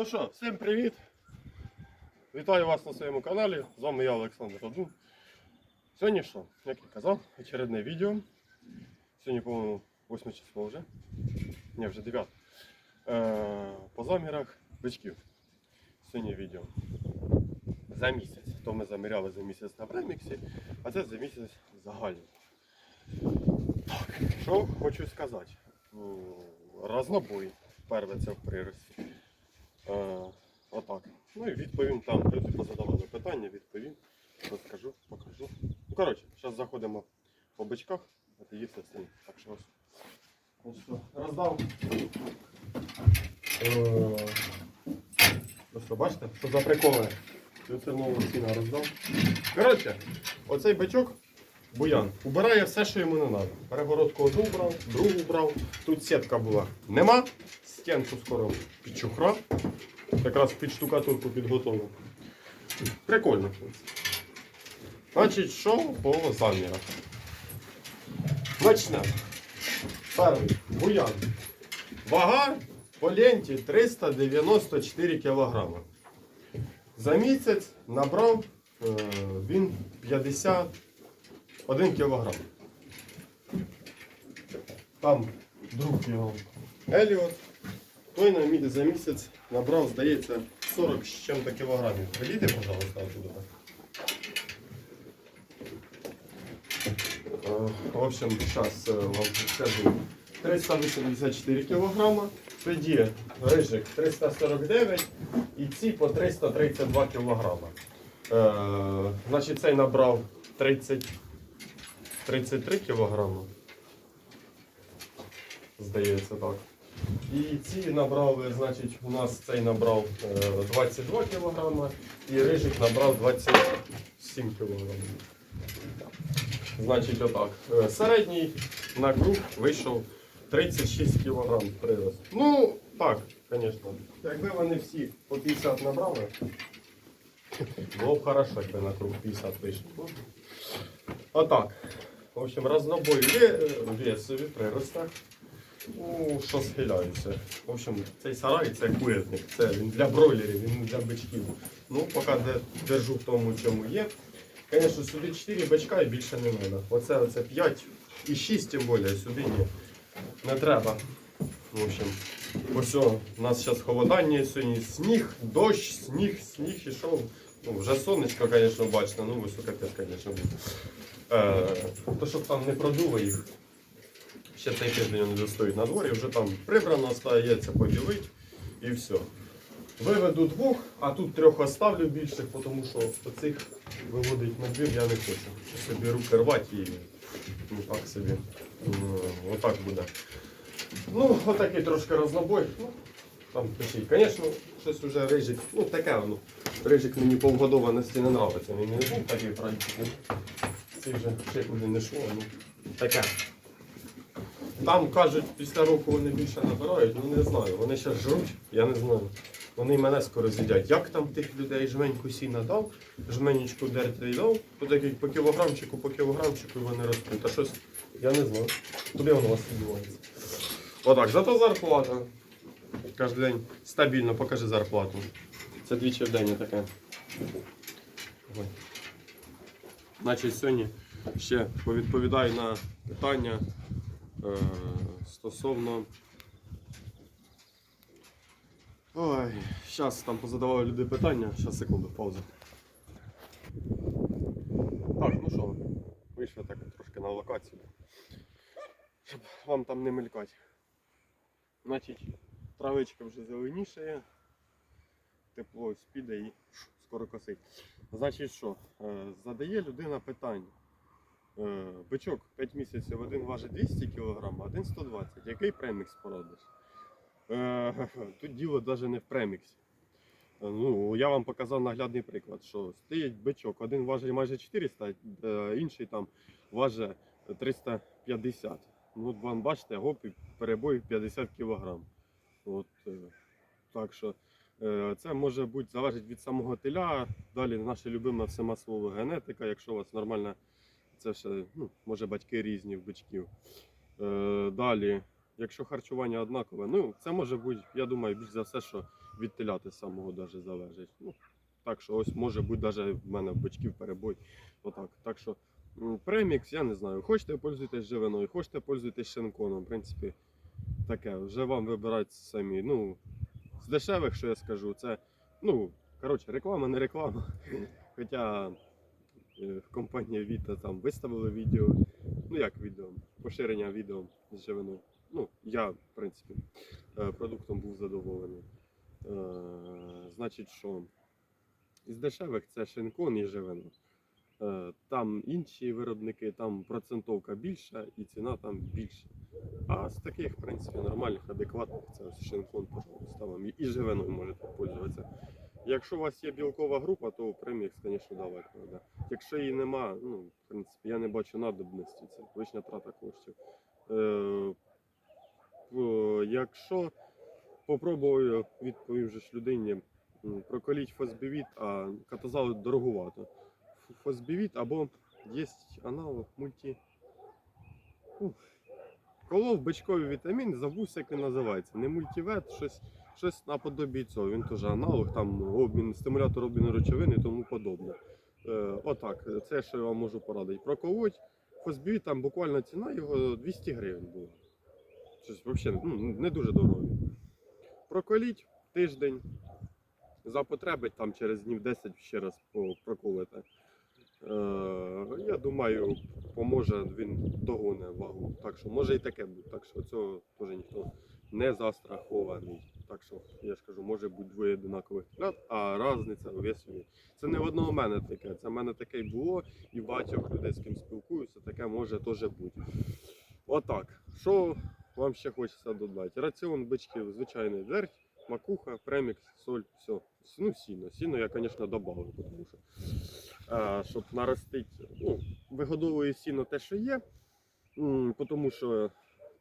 Ну що, всім привіт! Вітаю вас на своєму каналі. З вами я, Олександр Радун. Сьогодні що, як я казав, очередне відео. Сьогодні, по-моєму, 8 число вже. Ні, вже 9. Е, по замірах бичків. Сьогодні відео. За місяць. То ми заміряли за місяць на преміксі, а це за місяць загально. Так, що хочу сказати. Разнобой. Перше це в прирості. Е, отак. Ну і відповім там. Люди позадавали питання, відповім. Розкажу, покажу. Ну, коротше, зараз заходимо по бичках, а їсти з. Так що роздав. Е, Просто бачите, що за приколи. Оце нову ціна роздав. Коротше, оцей бичок, буян, убирає все, що йому не треба. Перегородку одну брав, другу брав. Тут сітка була. Нема. Стінку скоро підчухра. Якраз під штукатурку підготовив. Прикольно. Значить, що по замірах? Почнемо. Перший. Буян. Вага по ленті 394 кг. За місяць набрав е, він 51 кг. Там друг його Еліот. Той на мі- за місяць набрав, здається, 40 з чим-то кілограмів. Прийди, пожалуйста, отсюда. Е, В общем, зараз вам скажу. 384 кілограма. Тоді рижик 349 і ці по 332 кілограма. Е, значить, цей набрав 30, 33 кілограма. Здається, так. І ці набрали, значить, у нас цей набрав е, 22 кг, і рижик набрав 27 кг. Значить, отак. Е, Середній на круг вийшов 36 кг прирост. Ну, так, звісно. Якби вони всі по 50 набрали, було б хорошо, якби на круг 50 вийшло. Отак. В общем, разнобой ве- весові приростах. Ну, що схиляюся. В общем, цей сарай це курятник. Це він для бройлерів, він для бичків. Ну, поки де- держу в тому, чому є. Звісно, сюди 4 бичка і більше не треба. Оце, оце 5 і 6, тим більше, сюди ні. Не треба. В общем, ось у нас зараз холодання, сьогодні сніг, дощ, сніг, сніг ішов. Ну, вже сонечко, звісно, бачите, ну ось капець, звісно, був. Е, то, щоб там не продуло їх. Ще цей тиждень вони достоїть на дворі, вже там прибрано, стається поділити і все. Виведу двох, а тут трьох оставлю більших, тому що оцих виводить на двір я не хочу. Собі руки рвати і ну, так собі. Отак буде. Ну, отакий трошки рознобой. Ну, там пишіть. Звісно, щось вже рижик. Ну таке воно. Рижик мені по вгодованості не подобається. Він не був такий практикний. Ці вже ще куди не йшло, ну таке. Там кажуть, після року вони більше набирають, ну не знаю. Вони ще жруть, я не знаю. Вони мене скоро з'їдять. Як там тих людей жменьку сіна дав, жменечку дертві дав, по таких по кілограмчику, по кілограмчику і вони ростуть. А щось, я не знаю. Куди воно у вас відбувається? Отак, зато зарплата. Кожен день стабільно покажи зарплату. Це двічі в день таке. Ой. Значить, сьогодні ще повідповідаю на питання е, стосовно. Ой, зараз там позадавали люди питання. Зараз секунду, пауза. Так, ну що, вийшли так трошки на локацію. Щоб вам там не мелькати. Значить, травичка вже зеленішає, тепло ось піде і скоро косить. Значить що, е, задає людина питання. Е, Бичок 5 місяців один важить 200 кг, а один 120. Який премікс порадиш? Е, Тут діло навіть не в преміксі. Ну, я вам показав наглядний приклад, що стоїть бичок, один важить майже 400, е, інший там важить 350. Ну, вам бачите, гоп перебой 50 кг. От, так що це може бути залежить від самого теля. Далі наша любима всемаслова генетика, якщо у вас нормальна, це ще ну, може батьки різні в бичків. Е, Далі, якщо харчування однакове, ну це може бути, я думаю, більш за все, що від теляти самого даже залежить. Ну, так що ось може бути навіть в мене в бочків перебой. Отак. Так що премікс, я не знаю. Хочете пользуйтесь живиною, хочете пользуйтесь шинконом. В принципі, таке. Вже вам вибирати самі. Ну, дешевих, що я скажу, це, ну, коротше, реклама, не реклама. Хоча е, компанія Vita там виставила відео. Ну як відео, поширення відео з живиною. Ну, я, в принципі, е, продуктом був задоволений. Е, Значить, що із дешевих це шинкон і живина. Е, Там інші виробники, там процентовка більша і ціна там більша. А з таких, в принципі, нормальних, адекватних, це ось шинкон, пожалуйста, вам і- живиною можете пользуватися. Якщо у вас є білкова група, то премікс, звісно, давати треба. Якщо її нема, ну, в принципі, я не бачу надобності, це лишня трата коштів. Е, якщо попробую, відповім же ж людині, проколіть фосбівіт, а катазали дороговато. Фосбівіт або є аналог мульті. Ух. Колов бичковий вітамін, забувся, як він називається. Не мультивет, щось, щось наподобі цього. Він теж аналог, там обмін, стимулятор обміну речовин і тому подобне. Е, отак, це що я вам можу порадити. Проколоть фосбівіт, там буквально ціна його 200 гривень була. Щось взагалі ну, не дуже дорого. Проколіть тиждень. За потреби там через днів 10 ще раз проколите. Е, я думаю, поможе він догоне вагу. Так що може і таке бути. Так що цього теж ніхто не застрахований. Так що я ж кажу, може бути двоє одинакових телят, а різниця у весові. Це не в одного мене таке. Це в мене таке й було, і багатьох людей, з ким спілкуюся, таке може теж бути. Отак. Що вам ще хочеться додати? Раціон бичків, звичайний дерть, макуха, премікс, соль, все. Ну, сіно. Сіно я, звісно, додав, тому що щоб наростити. Ну, вигодовую сіно те, що є, тому що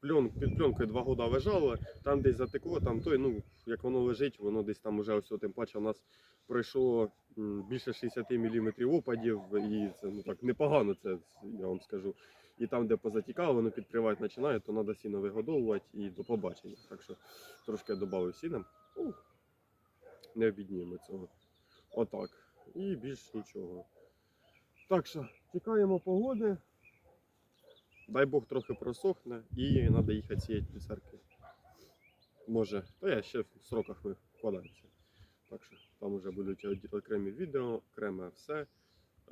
пльон, під пленкою два роки лежало, там десь затекло, там той, ну, як воно лежить, воно десь там уже ось, тим паче у нас пройшло більше 60 мм опадів, і це ну, так непогано, це я вам скажу. І там, де позатікало, воно підкривати починає, то треба сіно вигодовувати і до побачення. Так що трошки я додав сіна. Ну, не обідніємо цього. Отак. І більш нічого. Так що чекаємо погоди. Дай Бог трохи просохне і треба їхати сіяти пісарки. Може, то я ще в сроках ми. Так що там вже будуть окремі відео, окреме все.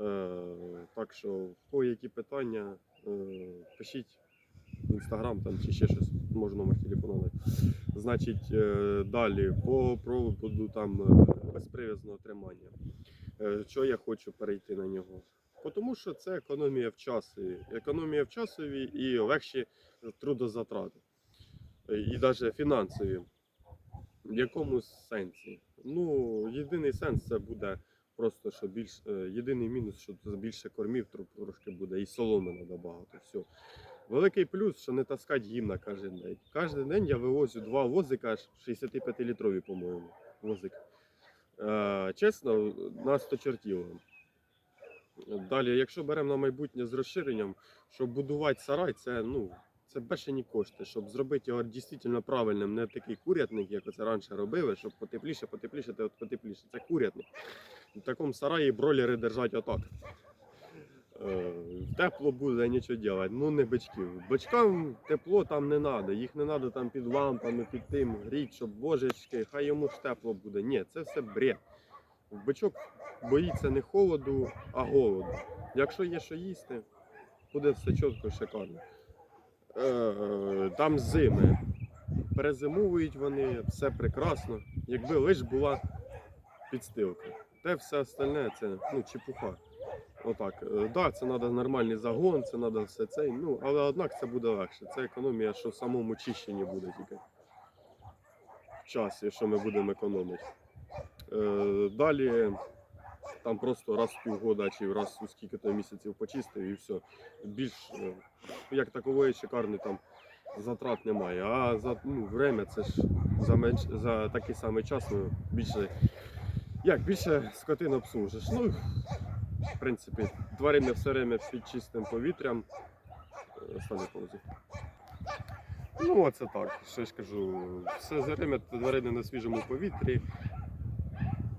Е, так що, в які питання, е, пишіть в інстаграм там чи ще щось, може номер телефону. Значить, е, далі по проводу там е, безприв'язного тримання. Е, Що я хочу перейти на нього? Тому що це економія в часі, економія в часові і легші трудозатрати. Е, І навіть фінансові. В якому сенсі? Ну, єдиний сенс це буде просто, що більш е, єдиний мінус, що більше кормів трошки буде, і соломи треба багато. Все. Великий плюс, що не таскать гімна кожен день. Кожен день я вивозю два возика, аж 65-літрові, по-моєму, возик. Е, чесно, на 100 чертів. Далі, якщо беремо на майбутнє з розширенням, щоб будувати сарай, це ну. Це бешені кошти, щоб зробити його дійсно правильним, не такий курятник, як це раніше робили, щоб потепліше, потепліше, от потепліше. Це курятник. В такому сараї бройлери держать отак. Е, Тепло буде, нічого робити. Ну не бичків. Бичкам тепло там не треба. Їх не треба там під лампами, під тим гріть, щоб божечки, хай йому ж тепло буде. Ні, це все бред. Бичок боїться не холоду, а голоду. Якщо є що їсти, буде все чітко, шикарно. Е, Там зими. Перезимовують вони, все прекрасно. Якби лиш була підстилка. Те все остальне це ну, чепуха. Отак. Е, Да, це треба нормальний загон, це треба все це. Ну, але однак це буде легше. Це економія, що в самому чищенні буде тільки. В часі, що ми будемо економити. Е, далі там просто раз в півгода чи раз у скільки то місяців почистив і все. Більш е, як такової шикарної там затрат немає. А за ну, время це ж за, менш, за такий самий час ну, більше. Як більше скотин обслужиш. Ну, в принципі, тварини все время під чистим повітрям. Е, Стане паузу. Ну, оце так. Що ж кажу, все время тварини на свіжому повітрі,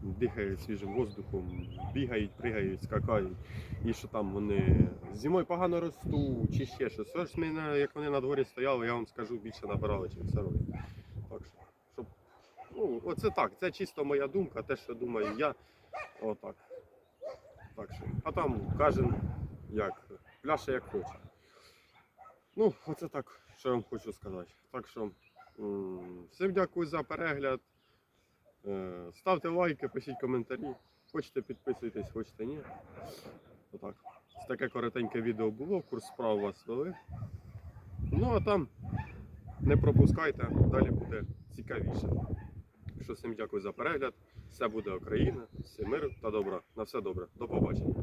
дихають свіжим воздухом, бігають, пригають, скакають. І що там вони зимою погано ростуть, чи ще щось. Ось ми, як вони на дворі стояли, я вам скажу, більше набирали, чим сирої. Так що, щоб, ну, оце так, це чисто моя думка, те, що думаю я. Отак. Так що. А там кожен як, пляше як хоче. Ну, оце так, що я вам хочу сказати. Так що всім дякую за перегляд. Е, Ставте лайки, пишіть коментарі. Хочете підписуйтесь, хочете ні. Отак. Ось таке коротеньке відео було, курс справ вас вели. Ну а там не пропускайте, далі буде цікавіше. Що всім дякую за перегляд. Все буде Україна, всі мир та добра. На все добре. До побачення.